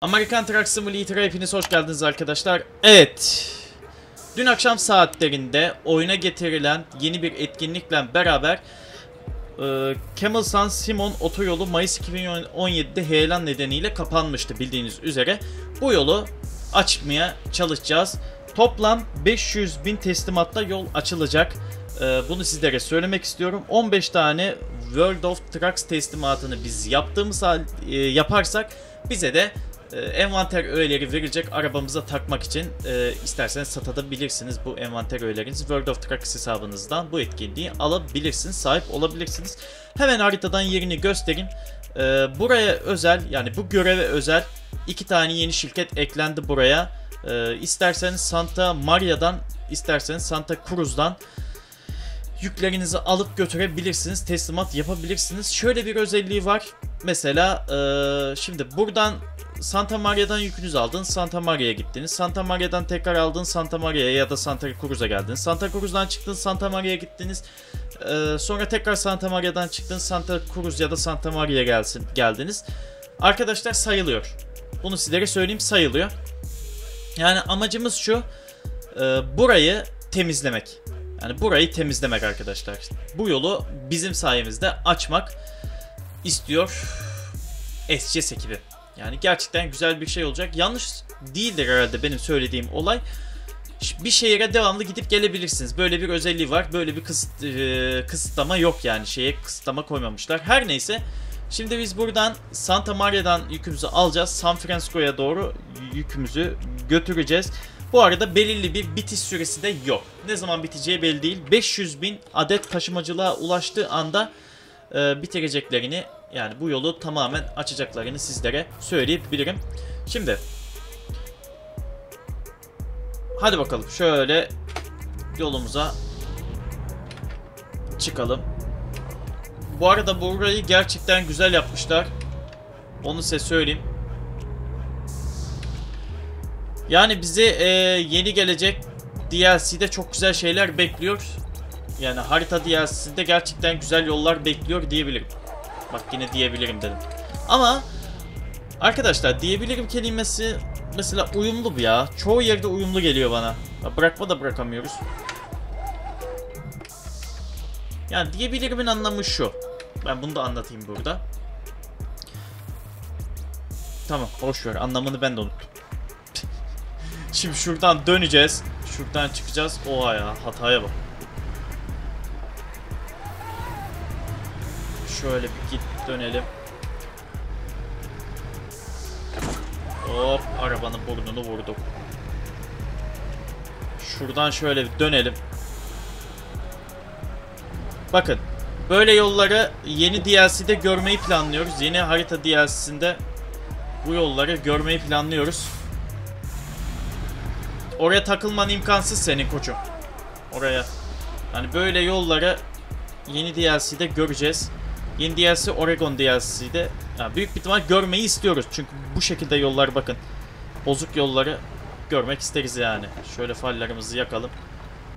Amerikan Truck Simulator'a hepiniz hoş geldiniz arkadaşlar. Evet. Dün akşam saatlerinde oyuna getirilen yeni bir etkinlikle beraber e, Camel San Simon otoyolu Mayıs 2017'de heyelan nedeniyle kapanmıştı bildiğiniz üzere. Bu yolu açmaya çalışacağız. Toplam 500 bin teslimatta yol açılacak. E, bunu sizlere söylemek istiyorum. 15 tane World of Trucks teslimatını biz yaptığımız e, yaparsak bize de e, envanter öğeleri verilecek arabamıza takmak için e, isterseniz satabilirsiniz bu envanter öğelerinizi World of Trucks hesabınızdan bu etkinliği alabilirsiniz, sahip olabilirsiniz. Hemen haritadan yerini göstereyim. E, buraya özel yani bu göreve özel iki tane yeni şirket eklendi buraya. E, isterseniz Santa Maria'dan, isterseniz Santa Cruz'dan yüklerinizi alıp götürebilirsiniz, teslimat yapabilirsiniz. Şöyle bir özelliği var. Mesela e, şimdi buradan Santa Maria'dan yükünüzü aldın, Santa Maria'ya gittiniz. Santa Maria'dan tekrar aldın, Santa Maria'ya ya da Santa Cruz'a geldiniz. Santa Cruz'dan çıktın, Santa Maria'ya gittiniz. Ee, sonra tekrar Santa Maria'dan çıktın, Santa Cruz ya da Santa Maria'ya gelsin, geldiniz. Arkadaşlar sayılıyor. Bunu sizlere söyleyeyim sayılıyor. Yani amacımız şu, e, burayı temizlemek. Yani burayı temizlemek arkadaşlar. Bu yolu bizim sayemizde açmak istiyor SCS ekibi. Yani gerçekten güzel bir şey olacak. Yanlış değildir herhalde benim söylediğim olay. Bir şehire devamlı gidip gelebilirsiniz. Böyle bir özelliği var. Böyle bir kısıt, e, kısıtlama yok yani. Şeye kısıtlama koymamışlar. Her neyse. Şimdi biz buradan Santa Maria'dan yükümüzü alacağız. San Francisco'ya doğru yükümüzü götüreceğiz. Bu arada belirli bir bitiş süresi de yok. Ne zaman biteceği belli değil. 500 bin adet taşımacılığa ulaştığı anda e, bitireceklerini yani bu yolu tamamen açacaklarını sizlere söyleyebilirim. Şimdi hadi bakalım şöyle yolumuza çıkalım. Bu arada burayı gerçekten güzel yapmışlar. Onu size söyleyeyim. Yani bizi e, yeni gelecek DLC'de çok güzel şeyler bekliyor. Yani harita DLC'de gerçekten güzel yollar bekliyor diyebilirim. Bak yine diyebilirim dedim. Ama arkadaşlar diyebilirim kelimesi mesela uyumlu bu ya. Çoğu yerde uyumlu geliyor bana. Bırakma da bırakamıyoruz. Yani diyebilirimin anlamı şu. Ben bunu da anlatayım burada. Tamam boş ver anlamını ben de unuttum. Şimdi şuradan döneceğiz. Şuradan çıkacağız. Oha ya hataya bak. Şöyle bir git dönelim. Hop arabanın burnunu vurduk. Şuradan şöyle bir dönelim. Bakın böyle yolları yeni DLC'de görmeyi planlıyoruz. Yeni harita DLC'sinde bu yolları görmeyi planlıyoruz. Oraya takılman imkansız senin koçum. Oraya. Yani böyle yolları yeni DLC'de göreceğiz. Yeni DLC Oregon DLC'de yani büyük bir ihtimal görmeyi istiyoruz. Çünkü bu şekilde yollar bakın. Bozuk yolları görmek isteriz yani. Şöyle farlarımızı yakalım.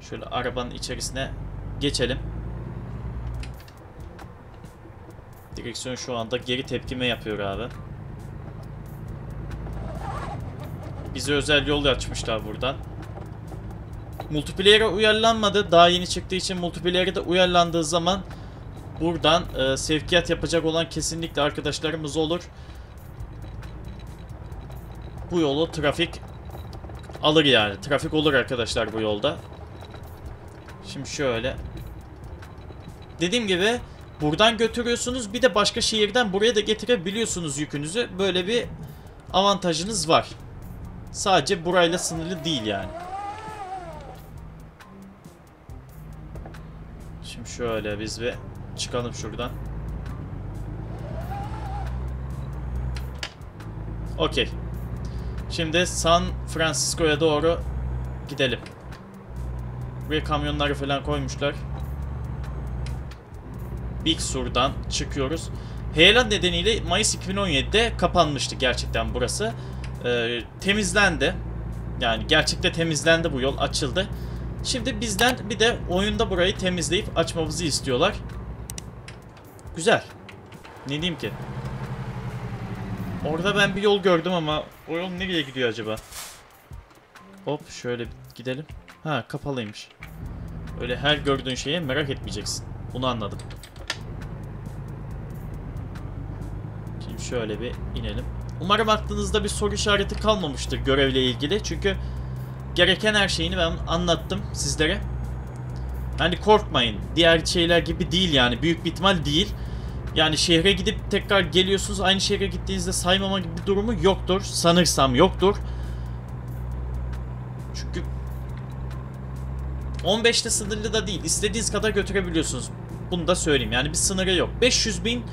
Şöyle arabanın içerisine geçelim. Direksiyon şu anda geri tepkime yapıyor abi. Bize özel yol açmışlar buradan. Multiplayer'e uyarlanmadı. Daha yeni çıktığı için multiplayer'e de uyarlandığı zaman buradan e, sevkiyat yapacak olan kesinlikle arkadaşlarımız olur. Bu yolu trafik alır yani. Trafik olur arkadaşlar bu yolda. Şimdi şöyle. Dediğim gibi buradan götürüyorsunuz. Bir de başka şehirden buraya da getirebiliyorsunuz yükünüzü. Böyle bir avantajınız var. Sadece burayla sınırlı değil yani. Şimdi şöyle biz bir çıkalım şuradan. Okey. Şimdi San Francisco'ya doğru gidelim. Buraya kamyonları falan koymuşlar. Big Sur'dan çıkıyoruz. Heyelan nedeniyle Mayıs 2017'de kapanmıştı gerçekten burası. Ee, temizlendi. Yani gerçekte temizlendi bu yol, açıldı. Şimdi bizden bir de oyunda burayı temizleyip açmamızı istiyorlar. Güzel. Ne diyeyim ki? Orada ben bir yol gördüm ama o yol nereye gidiyor acaba? Hop şöyle gidelim. Ha kapalıymış. Öyle her gördüğün şeye merak etmeyeceksin. Bunu anladım. Şimdi şöyle bir inelim. Umarım aklınızda bir soru işareti kalmamıştır görevle ilgili. Çünkü gereken her şeyini ben anlattım sizlere. Hani korkmayın. Diğer şeyler gibi değil yani. Büyük bir ihtimal değil. Yani şehre gidip tekrar geliyorsunuz. Aynı şehre gittiğinizde saymama gibi bir durumu yoktur. Sanırsam yoktur. Çünkü 15'te sınırlı da değil. İstediğiniz kadar götürebiliyorsunuz. Bunu da söyleyeyim. Yani bir sınırı yok. 500 bin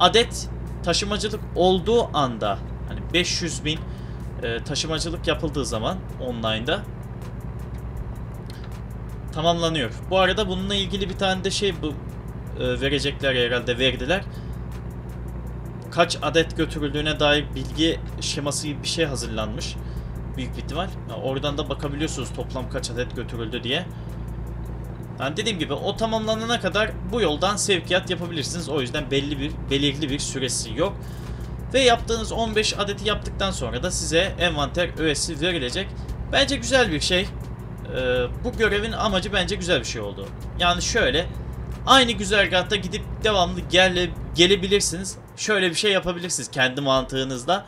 adet taşımacılık olduğu anda hani 500 bin e, taşımacılık yapıldığı zaman online'da tamamlanıyor. Bu arada bununla ilgili bir tane de şey bu e, verecekler herhalde verdiler. Kaç adet götürüldüğüne dair bilgi şeması bir şey hazırlanmış. Büyük bir ihtimal. oradan da bakabiliyorsunuz toplam kaç adet götürüldü diye. Yani dediğim gibi o tamamlanana kadar bu yoldan sevkiyat yapabilirsiniz. O yüzden belli bir belirli bir süresi yok. Ve yaptığınız 15 adeti yaptıktan sonra da size envanter öğesi verilecek. Bence güzel bir şey. Ee, bu görevin amacı bence güzel bir şey oldu. Yani şöyle aynı güzergahta gidip devamlı gele, gelebilirsiniz. Şöyle bir şey yapabilirsiniz kendi mantığınızda.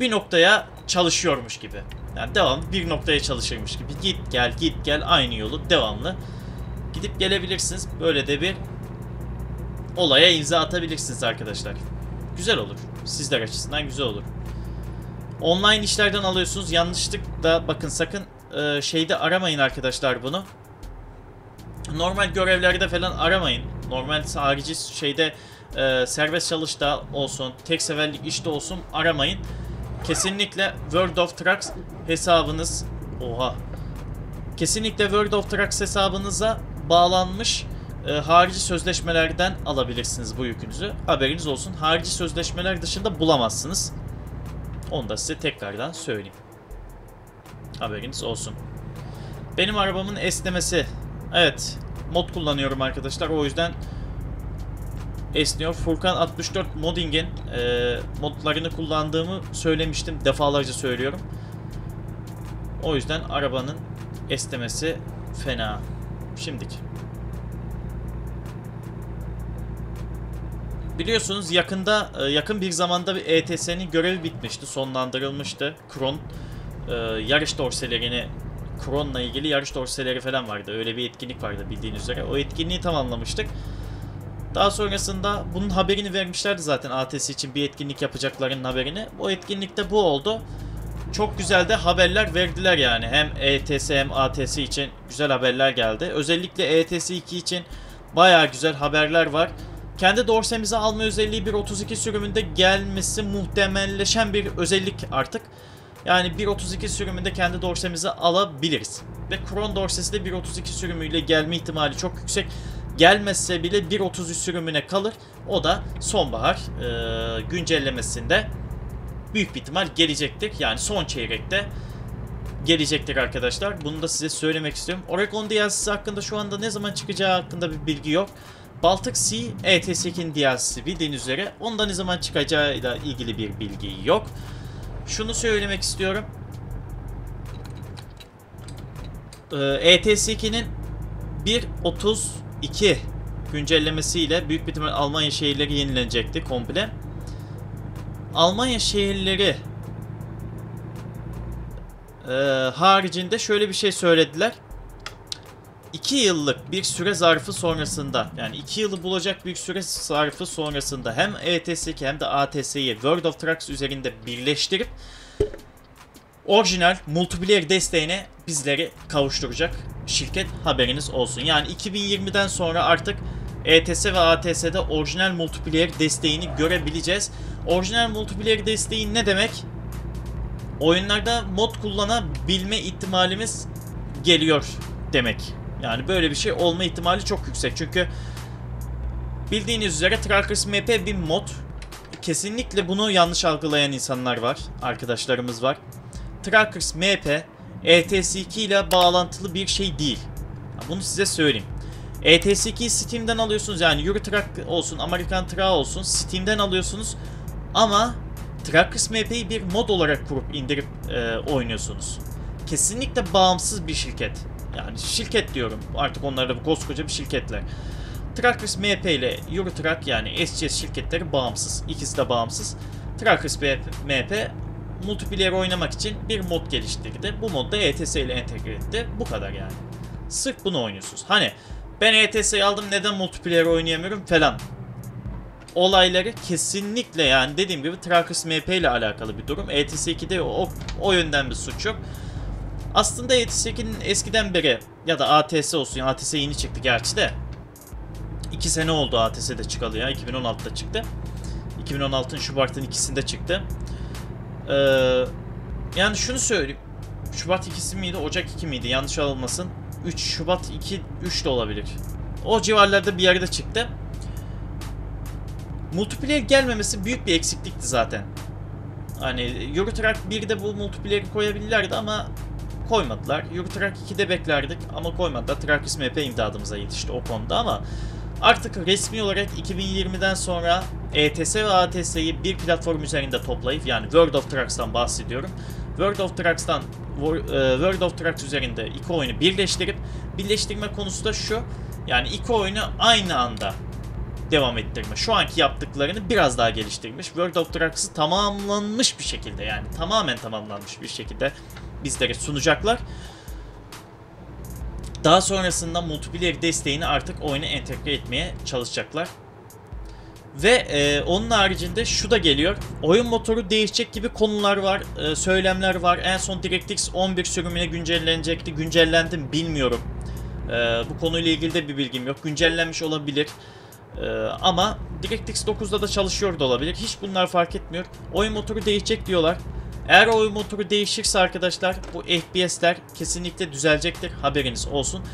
Bir noktaya çalışıyormuş gibi. Yani devamlı bir noktaya çalışırmış gibi. Git gel git gel aynı yolu devamlı gidip gelebilirsiniz. Böyle de bir olaya imza atabilirsiniz arkadaşlar. Güzel olur. Sizler açısından güzel olur. Online işlerden alıyorsunuz. Yanlışlıkla bakın sakın e, şeyde aramayın arkadaşlar bunu. Normal görevlerde falan aramayın. Normal harici şeyde e, serbest çalışta olsun, tek seferlik işte olsun aramayın. Kesinlikle World of Trucks hesabınız oha. Kesinlikle World of Trucks hesabınıza bağlanmış e, harici sözleşmelerden alabilirsiniz bu yükünüzü. Haberiniz olsun. Harici sözleşmeler dışında bulamazsınız. Onu da size tekrardan söyleyeyim. Haberiniz olsun. Benim arabamın esnemesi. Evet. Mod kullanıyorum arkadaşlar. O yüzden esniyor. Furkan 64 Modding'in e, modlarını kullandığımı söylemiştim. Defalarca söylüyorum. O yüzden arabanın esnemesi fena. Şimdik. Biliyorsunuz yakında e, yakın bir zamanda bir ETS'nin görevi bitmişti, sonlandırılmıştı. Kron e, yarış dorselerini Kron'la ilgili yarış dorseleri falan vardı. Öyle bir etkinlik vardı bildiğiniz üzere. O etkinliği tamamlamıştık. Daha sonrasında bunun haberini vermişlerdi zaten ATS için bir etkinlik yapacaklarının haberini. O etkinlikte bu oldu çok güzel de haberler verdiler yani. Hem ETS hem ATS için güzel haberler geldi. Özellikle ETS 2 için baya güzel haberler var. Kendi dorsemizi alma özelliği 1.32 sürümünde gelmesi muhtemelleşen bir özellik artık. Yani 1.32 sürümünde kendi dorsemizi alabiliriz. Ve Kron dorsesi de 1.32 sürümüyle gelme ihtimali çok yüksek. Gelmezse bile 1.33 sürümüne kalır. O da sonbahar e, güncellemesinde büyük bir ihtimal gelecektir. Yani son çeyrekte gelecektir arkadaşlar. Bunu da size söylemek istiyorum. Oregon DLC'si hakkında şu anda ne zaman çıkacağı hakkında bir bilgi yok. Baltic Sea ET8'in DLC'si bildiğiniz üzere. Onda ne zaman çıkacağıyla ilgili bir bilgi yok. Şunu söylemek istiyorum. ETS2'nin 1.32 güncellemesiyle büyük bir Almanya şehirleri yenilenecekti komple. Almanya şehirleri e, haricinde şöyle bir şey söylediler. 2 yıllık bir süre zarfı sonrasında yani 2 yılı bulacak bir süre zarfı sonrasında hem ETS2 hem de ATS'yi World of Trucks üzerinde birleştirip orijinal multiplayer desteğine bizleri kavuşturacak şirket haberiniz olsun. Yani 2020'den sonra artık ETS ve ATS'de orijinal multiplayer desteğini görebileceğiz. Orijinal multiplayer desteği ne demek? Oyunlarda mod kullanabilme ihtimalimiz geliyor demek. Yani böyle bir şey olma ihtimali çok yüksek. Çünkü bildiğiniz üzere Trackers MP bir mod. Kesinlikle bunu yanlış algılayan insanlar var. Arkadaşlarımız var. Trackers MP ETS2 ile bağlantılı bir şey değil. Bunu size söyleyeyim. ETS2 Steam'den alıyorsunuz yani Euro Truck olsun, American Truck olsun Steam'den alıyorsunuz. Ama Trackers MP'yi bir mod olarak kurup indirip e, oynuyorsunuz. Kesinlikle bağımsız bir şirket. Yani şirket diyorum. Artık onlar da bu koskoca bir şirketler. Trackers MP ile Eurotrack yani SCS şirketleri bağımsız. İkisi de bağımsız. Trackers MP multiplayer oynamak için bir mod geliştirdi. Bu modda ETS ile entegre etti. Bu kadar yani. Sırf bunu oynuyorsunuz. Hani ben ETS'yi aldım neden multiplayer oynayamıyorum falan. Olayları kesinlikle yani dediğim gibi Trackers MP ile alakalı bir durum. ETS 2'de o, o yönden bir suç yok. Aslında 2'nin eskiden beri ya da ATS olsun. ATS yeni çıktı gerçi de. 2 sene oldu ATS'de çıkalı ya. 2016'da çıktı. 2016'ın Şubat'ın ikisinde çıktı. Ee, yani şunu söyleyeyim. Şubat 2'si miydi? Ocak 2 miydi? Yanlış olmasın. 3 Şubat 2 3 de olabilir. O civarlarda bir yerde çıktı. Multiplayer gelmemesi büyük bir eksiklikti zaten. Hani Eurotrack 1'de bu multiplayer'i koyabilirlerdi ama koymadılar. Eurotrack 2'de beklerdik ama koymadılar. Trackers MP imdadımıza yetişti o konuda ama artık resmi olarak 2020'den sonra ETS ve ATS'yi bir platform üzerinde toplayıp yani World of Trucks'tan bahsediyorum. World of Trucks'tan e, World of Trucks üzerinde iki oyunu birleştirip birleştirme konusu da şu. Yani iki oyunu aynı anda devam ettirme. Şu anki yaptıklarını biraz daha geliştirmiş. World of Trucks'ı tamamlanmış bir şekilde yani tamamen tamamlanmış bir şekilde bizlere sunacaklar. Daha sonrasında multiplayer desteğini artık oyuna entegre etmeye çalışacaklar. Ve e, onun haricinde şu da geliyor. Oyun motoru değişecek gibi konular var, e, söylemler var. En son DirectX 11 sürümüne güncellenecekti. Güncellendi mi bilmiyorum. E, bu konuyla ilgili de bir bilgim yok. Güncellenmiş olabilir. E, ama DirectX 9'da da çalışıyor da olabilir. Hiç bunlar fark etmiyor. Oyun motoru değişecek diyorlar. Eğer oyun motoru değişirse arkadaşlar bu FPS'ler kesinlikle düzelecektir. Haberiniz olsun.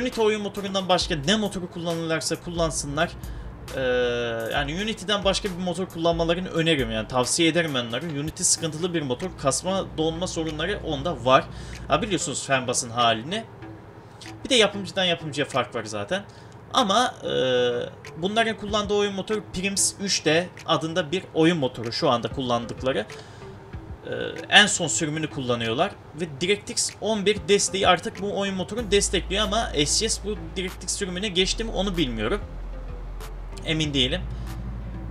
Unity oyun motorundan başka ne motoru kullanırlarsa kullansınlar. Ee, yani Unity'den başka bir motor kullanmalarını öneririm yani tavsiye ederim onları. Unity sıkıntılı bir motor. Kasma donma sorunları onda var. Ha biliyorsunuz Fembas'ın halini. Bir de yapımcıdan yapımcıya fark var zaten. Ama e, bunların kullandığı oyun motoru Prims 3D adında bir oyun motoru şu anda kullandıkları. E, en son sürümünü kullanıyorlar. Ve DirectX 11 desteği artık bu oyun motorunu destekliyor ama SCS bu DirectX sürümüne geçti mi onu bilmiyorum. Emin değilim.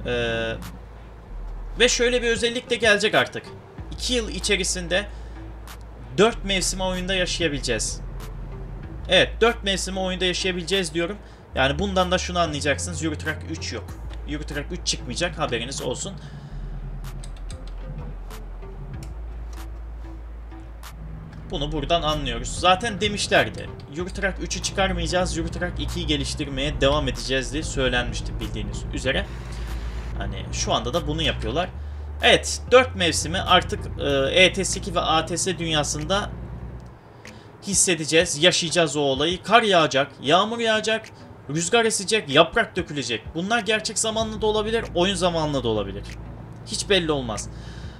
Ee, ve şöyle bir özellik de gelecek artık. 2 yıl içerisinde 4 mevsim oyunda yaşayabileceğiz. Evet 4 mevsim oyunda yaşayabileceğiz diyorum. Yani bundan da şunu anlayacaksınız. Euro Truck 3 yok. Euro Truck 3 çıkmayacak haberiniz olsun. Bunu buradan anlıyoruz. Zaten demişlerdi. Eurotrack 3'ü çıkarmayacağız. Eurotrack 2'yi geliştirmeye devam edeceğiz diye söylenmişti bildiğiniz üzere. Hani şu anda da bunu yapıyorlar. Evet 4 mevsimi artık e, ETS2 ve ATS dünyasında hissedeceğiz, yaşayacağız o olayı. Kar yağacak, yağmur yağacak, rüzgar esecek, yaprak dökülecek. Bunlar gerçek zamanlı da olabilir, oyun zamanlı da olabilir. Hiç belli olmaz.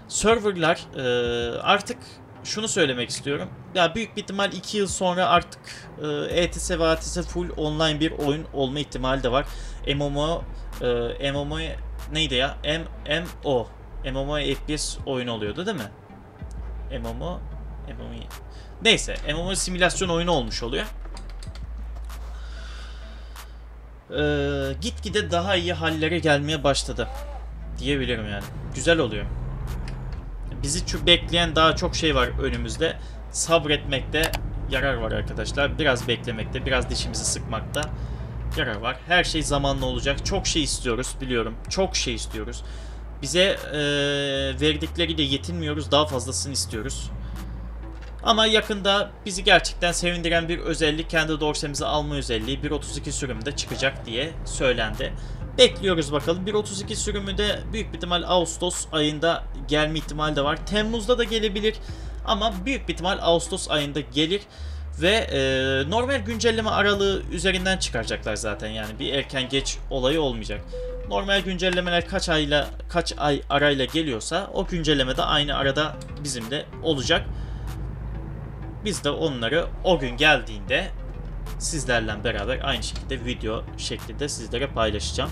Serverlar e, artık şunu söylemek istiyorum. Ya büyük bir ihtimal 2 yıl sonra artık e, ETS ve ATS full online bir oyun olma ihtimali de var. MMO e, MMO neydi ya? MMO MMO FPS oyun oluyordu değil mi? MMO MMO Neyse, MMO simülasyon oyunu olmuş oluyor. Ee, gitgide daha iyi hallere gelmeye başladı diyebilirim yani. Güzel oluyor. Bizi bekleyen daha çok şey var önümüzde. Sabretmekte yarar var arkadaşlar. Biraz beklemekte, biraz dişimizi sıkmakta yarar var. Her şey zamanla olacak. Çok şey istiyoruz biliyorum. Çok şey istiyoruz. Bize e, verdikleriyle yetinmiyoruz. Daha fazlasını istiyoruz. Ama yakında bizi gerçekten sevindiren bir özellik kendi dorsemizi alma özelliği 1.32 sürümde çıkacak diye söylendi. Bekliyoruz bakalım. 1.32 sürümü de büyük bir ihtimal Ağustos ayında gelme ihtimali de var. Temmuz'da da gelebilir ama büyük bir ihtimal Ağustos ayında gelir. Ve e, normal güncelleme aralığı üzerinden çıkaracaklar zaten yani bir erken geç olayı olmayacak. Normal güncellemeler kaç ayla kaç ay arayla geliyorsa o güncelleme de aynı arada bizim de olacak. Biz de onları o gün geldiğinde sizlerle beraber aynı şekilde video şeklinde sizlere paylaşacağım.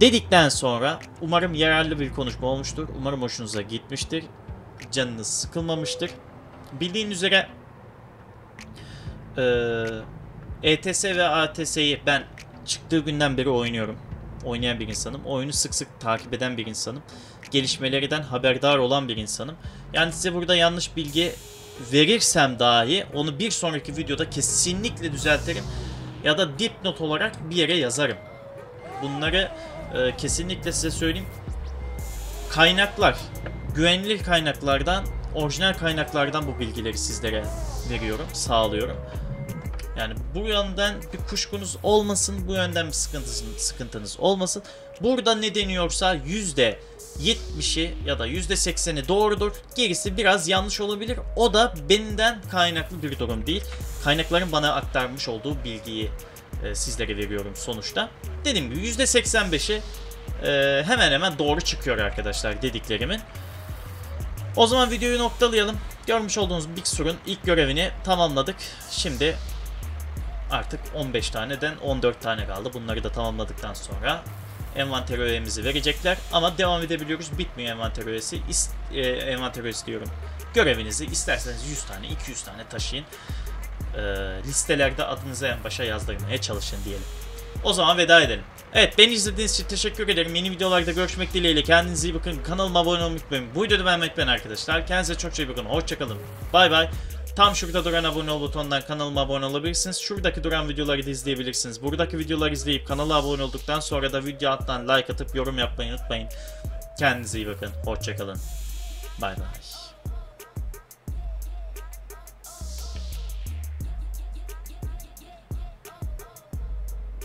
Dedikten sonra umarım yararlı bir konuşma olmuştur. Umarım hoşunuza gitmiştir. Canınız sıkılmamıştır. Bildiğin üzere e, ETS ve ATS'yi ben çıktığı günden beri oynuyorum. Oynayan bir insanım. Oyunu sık sık takip eden bir insanım. Gelişmelerden haberdar olan bir insanım. Yani size burada yanlış bilgi verirsem dahi onu bir sonraki videoda kesinlikle düzeltirim. Ya da dipnot olarak bir yere yazarım. Bunları e, kesinlikle size söyleyeyim. Kaynaklar, güvenilir kaynaklardan, orijinal kaynaklardan bu bilgileri sizlere veriyorum, sağlıyorum. Yani bu yönden bir kuşkunuz olmasın, bu yönden bir sıkıntınız, sıkıntınız olmasın. Burada ne deniyorsa yüzde %70'i ya da %80'i doğrudur. Gerisi biraz yanlış olabilir. O da benden kaynaklı bir durum değil. Kaynakların bana aktarmış olduğu bilgiyi e, sizlere veriyorum sonuçta. Dediğim gibi %85'i e, hemen hemen doğru çıkıyor arkadaşlar dediklerimin. O zaman videoyu noktalayalım. Görmüş olduğunuz Big Sur'un ilk görevini tamamladık. Şimdi artık 15 taneden 14 tane kaldı. Bunları da tamamladıktan sonra envanter öğemizi verecekler. Ama devam edebiliyoruz. Bitmiyor envanter öğesi. İst, e, envanter öğesi diyorum. Görevinizi isterseniz 100 tane, 200 tane taşıyın. E, listelerde adınızı en başa yazdırmaya çalışın diyelim. O zaman veda edelim. Evet beni izlediğiniz için teşekkür ederim. Yeni videolarda görüşmek dileğiyle. Kendinize iyi bakın. Kanalıma abone olmayı unutmayın. Bu videoda beğenmeyi unutmayın arkadaşlar. Kendinize çok iyi bakın. Hoşçakalın. Bay bay. Tam şurada duran abone ol butonundan kanalıma abone olabilirsiniz. Şuradaki duran videoları da izleyebilirsiniz. Buradaki videoları izleyip kanala abone olduktan sonra da video alttan like atıp yorum yapmayı unutmayın. Kendinize iyi bakın. Hoşçakalın. Bay bay.